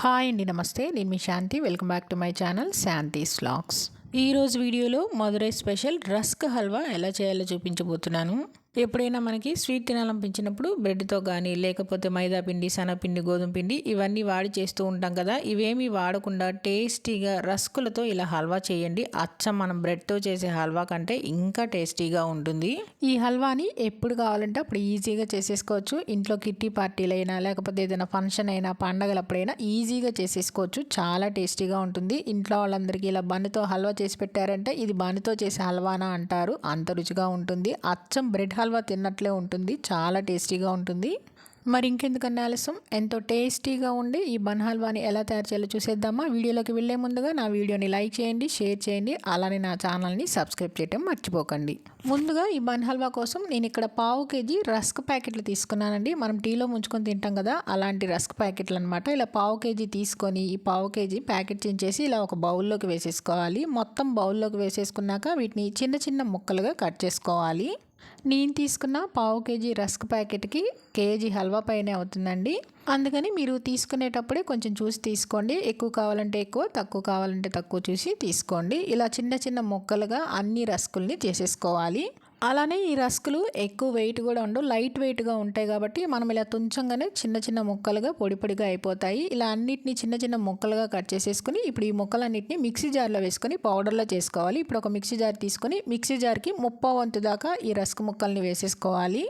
Hi అండి నమస్తే. నేను మీ Shanti. Welcome back to my channel Shanti vlogs ఈరోజు వీడియోలో మధురై స్పెషల్ రస్క్ హల్వా ఎలా చేయాలో చూపించబోతున్నాను. ఎప్పుడైనా మనకి స్వీట్ తినాలనిపించినప్పుడు బ్రెడ్తో కానీ లేకపోతే మైదా పిండి శనగపిండి గోధుమ పిండి ఇవన్నీ వాడి చేస్తూ ఉంటాం కదా. ఇవేమీ వాడకుండా టేస్టీగా రస్కులతో ఇలా హల్వా చేయండి. అచ్చం మనం బ్రెడ్తో చేసే హల్వా కంటే ఇంకా టేస్టీగా ఉంటుంది. ఈ హల్వాని ఎప్పుడు కావాలంటే అప్పుడు ఈజీగా చేసేసుకోవచ్చు. ఇంట్లో కిట్టి పార్టీలైనా లేకపోతే ఏదైనా ఫంక్షన్ అయినా పండగలప్పుడైనా ఈజీగా చేసేసుకోవచ్చు. చాలా టేస్టీగా ఉంటుంది. ఇంట్లో వాళ్ళందరికీ ఇలా బన్నుతో హల్వా చేసి పెట్టారంటే ఇది బన్నుతో చేసే హల్వానా అంటారు. అంత రుచిగా ఉంటుంది. అచ్చం బ్రెడ్ హల్వా హల్వా తిన్నట్లే ఉంటుంది. చాలా టేస్టీగా ఉంటుంది. మరి ఇంకెందుకన్నా ఆలస్యం? ఎంతో టేస్టీగా ఉండి ఈ బన్ హల్వాని ఎలా తయారు చేయాలో చూసేద్దామా? వీడియోలోకి వెళ్ళే ముందుగా నా వీడియోని లైక్ చేయండి షేర్ చేయండి. అలానే నా ఛానల్ని సబ్స్క్రైబ్ చేయటం మర్చిపోకండి. ముందుగా ఈ బన్ హల్వా కోసం నేను ఇక్కడ పావు కేజీ రస్క్ ప్యాకెట్లు తీసుకున్నానండి. మనం టీలో ముంచుకొని తింటాం కదా అలాంటి రస్క్ ప్యాకెట్లు అనమాట ఇలా పావు కేజీ తీసుకొని ఈ పావు కేజీ ప్యాకెట్ చేసి ఇలా ఒక బౌల్లోకి వేసేసుకోవాలి. మొత్తం బౌల్లోకి వేసేసుకున్నాక వీటిని చిన్న చిన్న ముక్కలుగా కట్ చేసుకోవాలి. నేను తీసుకున్న పావు కేజీ రస్క్ ప్యాకెట్కి కేజీ హల్వా పైనే అవుతుందండి. అందుకని మీరు తీసుకునేటప్పుడే కొంచెం చూసి తీసుకోండి. ఎక్కువ కావాలంటే ఎక్కువ తక్కువ కావాలంటే తక్కువ చూసి తీసుకోండి. ఇలా చిన్న చిన్న ముక్కలుగా అన్ని రస్కుల్ని చేసేసుకోవాలి. అలానే ఈ రస్కులు ఎక్కువ వెయిట్ కూడా ఉండవు లైట్ వెయిట్గా ఉంటాయి కాబట్టి మనం ఇలా తుంచంగానే చిన్న చిన్న ముక్కలుగా పొడి పొడిగా అయిపోతాయి. ఇలా అన్నిటిని చిన్న చిన్న ముక్కలుగా కట్ చేసేసుకుని ఇప్పుడు ఈ ముక్కలన్నిటిని మిక్సీ జార్లో వేసుకొని పౌడర్లో చేసుకోవాలి. ఇప్పుడు ఒక మిక్సీ జార్ తీసుకొని మిక్సీ జార్కి ముప్పా వంతు దాకా ఈ రస్క్ ముక్కల్ని వేసేసుకోవాలి.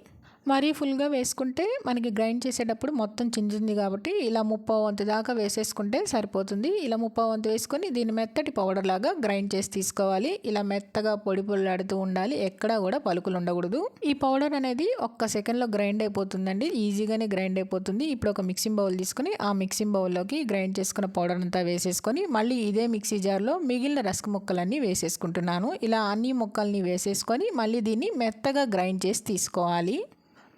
మరీ ఫుల్గా వేసుకుంటే మనకి గ్రైండ్ చేసేటప్పుడు మొత్తం చించింది కాబట్టి ఇలా ముప్పా వంతు దాకా వేసేసుకుంటే సరిపోతుంది. ఇలా ముప్పా వంతు వేసుకొని దీన్ని మెత్తటి పౌడర్ లాగా గ్రైండ్ చేసి తీసుకోవాలి. ఇలా మెత్తగా పొడి పొడిలాడుతూ ఉండాలి. ఎక్కడా కూడా పలుకులు ఉండకూడదు. ఈ పౌడర్ అనేది ఒక్క సెకండ్లో గ్రైండ్ అయిపోతుందండి. ఈజీగానే గ్రైండ్ అయిపోతుంది. ఇప్పుడు ఒక మిక్సింగ్ బౌల్ తీసుకుని ఆ మిక్సింగ్ బౌల్లోకి గ్రైండ్ చేసుకున్న పౌడర్ అంతా వేసేసుకొని మళ్ళీ ఇదే మిక్సీ జార్లో మిగిలిన రస్క్ ముక్కలన్నీ వేసేసుకుంటున్నాను. ఇలా అన్ని ముక్కల్ని వేసేసుకొని మళ్ళీ దీన్ని మెత్తగా గ్రైండ్ చేసి తీసుకోవాలి.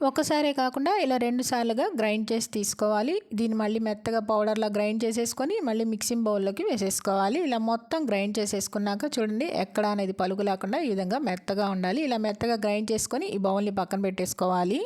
ఒకసారే కాకుండా ఇలా రెండు సార్లుగా గ్రైండ్ చేసి తీసుకోవాలి. దీన్ని మళ్ళీ మెత్తగా పౌడర్లా గ్రైండ్ చేసేసుకొని మళ్ళీ మిక్సింగ్ బౌల్లోకి వేసేసుకోవాలి. ఇలా మొత్తం గ్రైండ్ చేసేసుకున్నాక చూడండి ఎక్కడ అనేది పలుకు లేకుండా ఈ విధంగా మెత్తగా ఉండాలి. ఇలా మెత్తగా గ్రైండ్ చేసుకొని ఈ బౌల్ని పక్కన పెట్టేసుకోవాలి.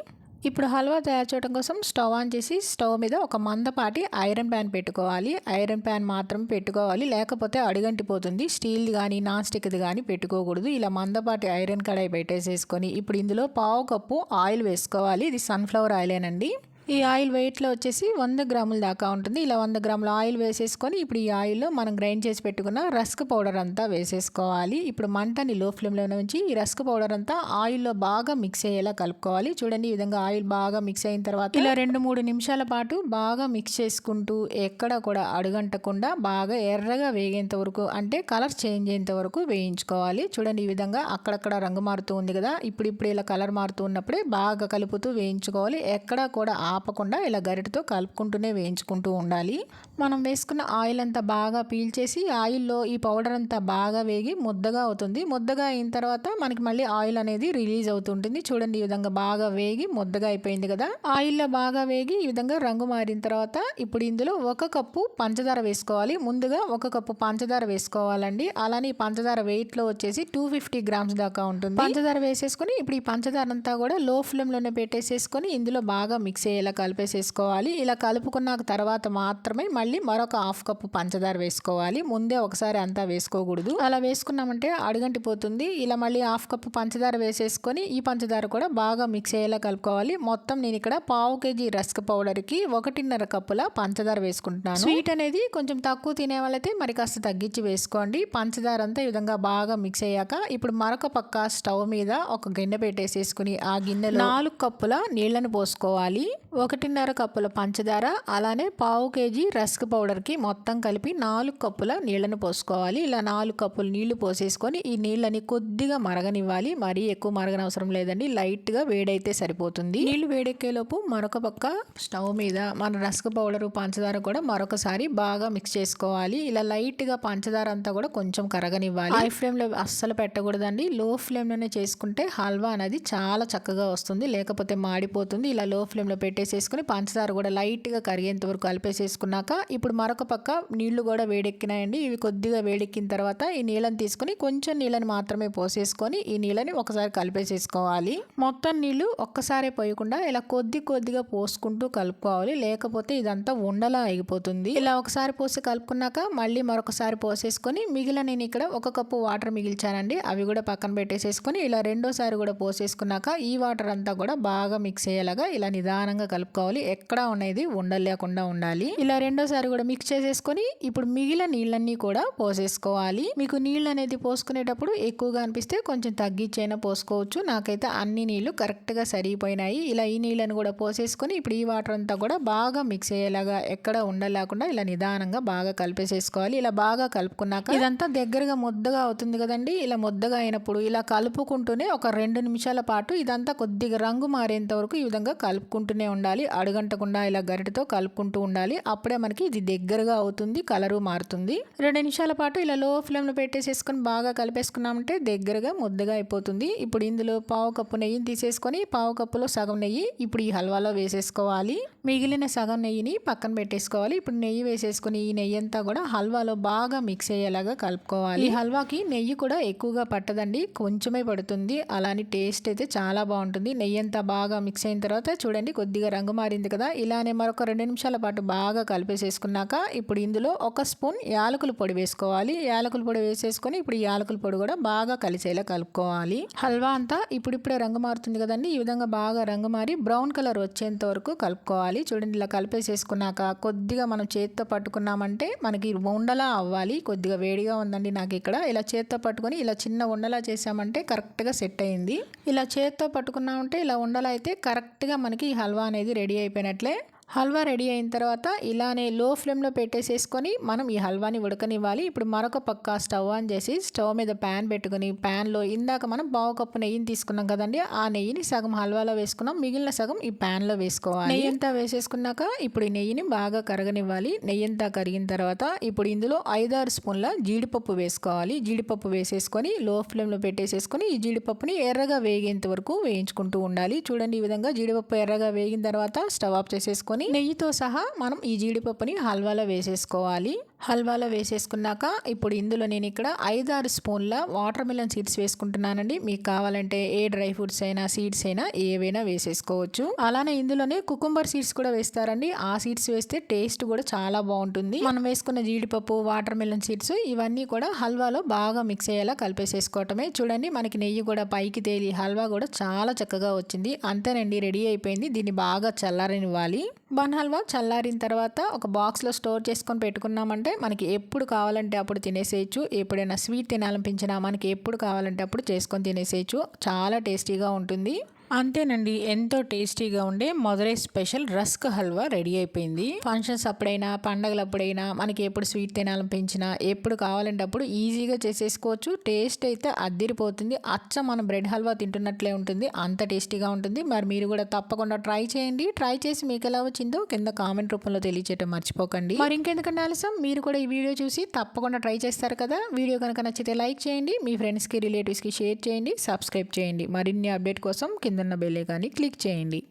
ఇప్పుడు హల్వా తయారు చేయడం కోసం స్టవ్ ఆన్ చేసి స్టవ్ మీద ఒక మందపాటి ఐరన్ ప్యాన్ పెట్టుకోవాలి. ఐరన్ ప్యాన్ మాత్రం పెట్టుకోవాలి. లేకపోతే అడుగంటిపోతుంది. స్టీల్ కానీ నాన్ స్టిక్ది కానీ పెట్టుకోకూడదు. ఇలా మందపాటి ఐరన్ కడాయి పెట్టేసేసుకొని ఇప్పుడు ఇందులో పావు కప్పు ఆయిల్ వేసుకోవాలి. ఇది సన్ఫ్లవర్ ఆయిలేనండి. ఈ ఆయిల్ వెయిట్లో వచ్చేసి వంద గ్రాముల దాకా ఉంటుంది. ఇలా వంద గ్రాముల ఆయిల్ వేసేసుకొని ఇప్పుడు ఈ ఆయిల్లో మనం గ్రైండ్ చేసి పెట్టుకున్న రస్క్ పౌడర్ అంతా వేసేసుకోవాలి. ఇప్పుడు మంటని లో ఫ్లేమ్లో ఉంచి ఈ రస్క్ పౌడర్ అంతా ఆయిల్లో బాగా మిక్స్ అయ్యేలా కలుపుకోవాలి. చూడండి ఈ విధంగా ఆయిల్ బాగా మిక్స్ అయిన తర్వాత ఇలా రెండు మూడు నిమిషాల పాటు బాగా మిక్స్ చేసుకుంటూ ఎక్కడ కూడా అడుగంటకుండా బాగా ఎర్రగా వేగేంత వరకు అంటే కలర్ చేంజ్ అయ్యేంత వరకు వేయించుకోవాలి. చూడండి ఈ విధంగా అక్కడక్కడ రంగు మారుతూ ఉంది కదా. ఇప్పుడు ఇప్పుడు ఇలా కలర్ మారుతూ ఉన్నప్పుడే బాగా కలుపుతూ వేయించుకోవాలి. ఎక్కడా కూడా ఆపకుండా ఇలా గరిటతో కలుపుకుంటూనే వేయించుకుంటూ ఉండాలి. మనం వేసుకున్న ఆయిల్ అంతా బాగా పీల్చేసి ఆయిల్లో ఈ పౌడర్ అంతా బాగా వేగి ముద్దగా అవుతుంది. ముద్దగా అయిన తర్వాత మనకి మళ్ళీ ఆయిల్ అనేది రిలీజ్ అవుతుంటుంది. చూడండి ఈ విధంగా బాగా వేగి ముద్దగా అయిపోయింది కదా. ఆయిల్లో బాగా వేగి ఈ విధంగా రంగు మారిన తర్వాత ఇప్పుడు ఇందులో ఒక కప్పు పంచదార వేసుకోవాలి. ముందుగా ఒక కప్పు పంచదార వేసుకోవాలండి. అలానే ఈ పంచదార వెయిట్లో వచ్చేసి టూ ఫిఫ్టీ గ్రామ్స్ దాకా ఉంటుంది. పంచదార వేసేసుకొని ఇప్పుడు ఈ పంచదార అంతా కూడా లో ఫ్లేమ్లోనే పెట్టేసేసుకొని ఇందులో బాగా మిక్స్ అయ్యేలా కలిపేసేసుకోవాలి. ఇలా కలుపుకున్న తర్వాత మాత్రమే మళ్ళీ మరొక హాఫ్ కప్పు పంచదార వేసుకోవాలి. ముందే ఒకసారి అంతా వేసుకోకూడదు. అలా వేసుకున్నామంటే అడుగంటిపోతుంది. ఇలా మళ్ళీ హాఫ్ కప్పు పంచదార వేసేసుకొని ఈ పంచదార కూడా బాగా మిక్స్ అయ్యేలా కలుపుకోవాలి. మొత్తం నేను ఇక్కడ పావు కేజీ రస్క్ పౌడర్కి ఒకటిన్నర కప్పుల పంచదార వేసుకుంటున్నాను. స్వీట్ అనేది కొంచెం తక్కువ తినే వాళ్ళైతే మరి కాస్త తగ్గించి వేసుకోండి. పంచదార అంతా ఈ విధంగా బాగా మిక్స్ అయ్యాక ఇప్పుడు మరొక పక్క స్టవ్ మీద ఒక గిన్నె పెట్టేసేసుకుని ఆ గిన్నెలో నాలుగు కప్పుల నీళ్ళను పోసుకోవాలి. ఒకటిన్నర కప్పుల పంచదార అలానే పావు కేజీ రస్క్ పౌడర్కి మొత్తం కలిపి నాలుగు కప్పుల నీళ్ళను పోసుకోవాలి. ఇలా నాలుగు కప్పులు నీళ్ళు పోసేసుకొని ఈ నీళ్ళని కొద్దిగా మరగనివ్వాలి. మరీ ఎక్కువ మరగనవసరం లేదండి. లైట్గా వేడైతే సరిపోతుంది. నీళ్ళు వేడెక్కేలోపు మరొక పక్క స్టవ్ మీద మన రస్క్ పౌడర్ పంచదార కూడా మరొకసారి బాగా మిక్స్ చేసుకోవాలి. ఇలా లైట్గా పంచదార అంతా కూడా కొంచెం కరగనివ్వాలి. హై ఫ్లేమ్లో అస్సలు పెట్టకూడదండి. లో ఫ్లేమ్లోనే చేసుకుంటే హల్వా అనేది చాలా చక్కగా వస్తుంది. లేకపోతే మాడిపోతుంది. ఇలా లో ఫ్లేమ్లో పెట్టి పెట్టేసేసుకుని పంచదార కూడా లైట్గా కరిగేంత వరకు కలిపేసేసుకున్నాక ఇప్పుడు మరొక పక్క నీళ్ళు కూడా వేడెక్కినాయండి. ఇవి కొద్దిగా వేడెక్కిన తర్వాత ఈ నీళ్ళని తీసుకుని కొంచెం నీళ్ళని మాత్రమే పోసేసుకొని ఈ నీళ్ళని ఒకసారి కలిపేసేసుకోవాలి. మొత్తం నీళ్ళు ఒక్కసారే పోయకుండా ఇలా కొద్ది కొద్దిగా పోసుకుంటూ కలుపుకోవాలి. లేకపోతే ఇదంతా ఉండలా అయిపోతుంది. ఇలా ఒకసారి పోసి కలుపుకున్నాక మళ్ళీ మరొకసారి పోసేసుకొని మిగిలిన నేను ఇక్కడ ఒక కప్పు వాటర్ మిగిల్చానండి. అవి కూడా పక్కన పెట్టేసేసుకొని ఇలా రెండోసారి కూడా పోసేసుకున్నాక ఈ వాటర్ అంతా కూడా బాగా మిక్స్ అయ్యేలాగా ఇలా నిదానంగా కలుపుకోవాలి. ఎక్కడా ఉన్నది ఉండలేకుండా ఉండాలి. ఇలా రెండోసారి కూడా మిక్స్ చేసేసుకొని ఇప్పుడు మిగిలిన నీళ్ళన్నీ కూడా పోసేసుకోవాలి. మీకు నీళ్ళు అనేది పోసుకునేటప్పుడు ఎక్కువగా అనిపిస్తే కొంచెం తగ్గించైనా పోసుకోవచ్చు. నాకైతే అన్ని నీళ్ళు కరెక్ట్గా సరిపోయినాయి ఇలా ఈ నీళ్ళను కూడా పోసేసుకొని ఇప్పుడు ఈ వాటర్ అంతా కూడా బాగా మిక్స్ అయ్యేలాగా ఎక్కడ ఉండలేకుండా ఇలా నిదానంగా బాగా కలిపేసేసుకోవాలి. ఇలా బాగా కలుపుకున్నాక ఇదంతా దగ్గరగా ముద్దగా అవుతుంది కదండి. ఇలా ముద్దగా అయినప్పుడు ఇలా కలుపుకుంటూనే ఒక రెండు నిమిషాల పాటు ఇదంతా కొద్దిగా రంగు మారేంత వరకు ఈ విధంగా కలుపుకుంటూనే ఉండాలి. ఉండాలి అడుగంటకుండా ఇలా గరిటతో కలుపుకుంటూ ఉండాలి. అప్పుడే మనకి ఇది దగ్గరగా అవుతుంది కలరు మారుతుంది. రెండు నిమిషాల పాటు ఇలా లో ఫ్లేమ్లో పెట్టేసేసుకొని బాగా కలిపేసుకున్నామంటే దగ్గరగా ముద్దగా అయిపోతుంది. ఇప్పుడు ఇందులో పావు కప్పు నెయ్యిని తీసేసుకొని పావు కప్పులో సగం నెయ్యి ఇప్పుడు ఈ హల్వాలో వేసేసుకోవాలి. మిగిలిన సగం నెయ్యిని పక్కన పెట్టేసుకోవాలి. ఇప్పుడు నెయ్యి వేసేసుకొని ఈ నెయ్యి అంతా కూడా హల్వాలో బాగా మిక్స్ అయ్యేలాగా కలుపుకోవాలి. ఈ హల్వాకి నెయ్యి కూడా ఎక్కువగా పట్టదండి కొంచెమే పడుతుంది. అలానే టేస్ట్ అయితే చాలా బాగుంటుంది. నెయ్యి అంతా బాగా మిక్స్ అయిన తర్వాత చూడండి కొద్దిగా రంగు మారింది కదా. ఇలానే మరొక రెండు నిమిషాల పాటు బాగా కలిపేసేసుకున్నాక ఇప్పుడు ఇందులో ఒక స్పూన్ యాలకుల పొడి వేసుకోవాలి. యాలకుల పొడి వేసేసుకొని ఇప్పుడు ఈ యాలకుల పొడి కూడా బాగా కలిసేలా కలుపుకోవాలి. హల్వా అంతా ఇప్పుడిప్పుడే రంగు మారుతుంది కదండి. ఈ విధంగా బాగా రంగు మారి బ్రౌన్ కలర్ వచ్చేంత వరకు కలుపుకోవాలి. చూడండి ఇలా కలిపేసేసుకున్నాక కొద్దిగా మనం చేతితో పట్టుకున్నామంటే మనకి ఉండలా అవ్వాలి. కొద్దిగా వేడిగా ఉందండి నాకు ఇక్కడ. ఇలా చేత్తో పట్టుకొని ఇలా చిన్న ఉండలా చేసామంటే కరెక్ట్గా సెట్ అయింది. ఇలా చేత్తో పట్టుకున్నామంటే ఇలా ఉండలా అయితే కరెక్ట్గా మనకి ఈ హల్వా అనేది రెడీ అయిపోయినట్లే హల్వా రెడీ అయిన తర్వాత ఇలానే లో ఫ్లేమ్లో పెట్టేసేసుకొని మనం ఈ హల్వాని ఉడకనివ్వాలి. ఇప్పుడు మరొక పక్క స్టవ్ ఆన్ చేసి స్టవ్ మీద ప్యాన్ పెట్టుకుని ప్యాన్లో ఇందాక మనం పావు కప్పు నెయ్యిని తీసుకున్నాం కదండి ఆ నెయ్యిని సగం హల్వాలో వేసుకున్నాం. మిగిలిన సగం ఈ ప్యాన్లో వేసుకోవాలి. నెయ్యి అంతా వేసేసుకున్నాక ఇప్పుడు ఈ నెయ్యిని బాగా కరగనివ్వాలి. నెయ్యి అంతా కరిగిన తర్వాత ఇప్పుడు ఇందులో ఐదారు స్పూన్ల జీడిపప్పు వేసుకోవాలి. జీడిపప్పు వేసేసుకొని లో ఫ్లేమ్లో పెట్టేసేసుకొని ఈ జీడిపప్పుని ఎర్రగా వేగేంత వరకు వేయించుకుంటూ ఉండాలి. చూడండి ఈ విధంగా జీడిపప్పు ఎర్రగా వేగిన తర్వాత స్టవ్ ఆఫ్ చేసేసుకొని నెయ్యితో సహా మనం ఈ జీడిపప్పుని హల్వాలో వేసేసుకోవాలి. హల్వాలో వేసేసుకున్నాక ఇప్పుడు ఇందులో నేను ఇక్కడ ఐదారు స్పూన్ల వాటర్ మిలన్ సీడ్స్ వేసుకుంటున్నానండి. మీకు కావాలంటే ఏ డ్రై ఫ్రూట్స్ అయినా సీడ్స్ అయినా ఏవైనా వేసేసుకోవచ్చు. అలానే ఇందులోనే కుకుంబర్ సీడ్స్ కూడా వేస్తారండి. ఆ సీడ్స్ వేస్తే టేస్ట్ కూడా చాలా బాగుంటుంది. మనం వేసుకున్న జీడిపప్పు వాటర్ మిలన్ సీడ్స్ ఇవన్నీ కూడా హల్వాలో బాగా మిక్స్ అయ్యేలా కలిపేసేసుకోవటమే. చూడండి మనకి నెయ్యి కూడా పైకి తేలి హల్వా కూడా చాలా చక్కగా వచ్చింది. అంతేనండి రెడీ అయిపోయింది. దీన్ని బాగా చల్లారనివ్వాలి. బన్ హల్వా చల్లారిన తర్వాత ఒక బాక్స్లో స్టోర్ చేసుకొని పెట్టుకున్నామంటే మనకి ఎప్పుడు కావాలంటే అప్పుడు తినేసేయచ్చు. ఎప్పుడైనా స్వీట్ తినాలనిపించినా మనకి ఎప్పుడు కావాలంటే అప్పుడు చేసుకొని తినేసేయచ్చు. చాలా టేస్టీగా ఉంటుంది. అంతేనండి ఎంతో టేస్టీగా ఉండే Madurai special rusk halwa ready అయిపోయింది. ఫంక్షన్స్ అప్పుడైనా పండగలప్పుడైనా మనకి ఎప్పుడు స్వీట్ తినాలనిపించినా ఎప్పుడు కావాలంటే అప్పుడు ఈజీగా చేసేసుకోవచ్చు. టేస్ట్ అయితే అద్దిరిపోతుంది. అచ్చ మనం బ్రెడ్ హల్వా తింటున్నట్లే ఉంటుంది. అంత టేస్టీగా ఉంటుంది. మరి మీరు కూడా తప్పకుండా ట్రై చేయండి. ట్రై చేసి మీకు ఎలా వచ్చిందో కింద కామెంట్ రూపంలో తెలియచేయటం మర్చిపోకండి. మరి ఇంకెందుకంటే ఆలస్యం? మీరు కూడా ఈ వీడియో చూసి తప్పకుండా ట్రై చేస్తారు కదా. వీడియో కనుక నచ్చితే లైక్ చేయండి. మీ ఫ్రెండ్స్కి రిలేటివ్స్కి షేర్ చేయండి. సబ్స్క్రైబ్ చేయండి. మరిన్ని అప్డేట్ కోసం కింద బెల్ ఐకాన్ని క్లిక్ చేయండి.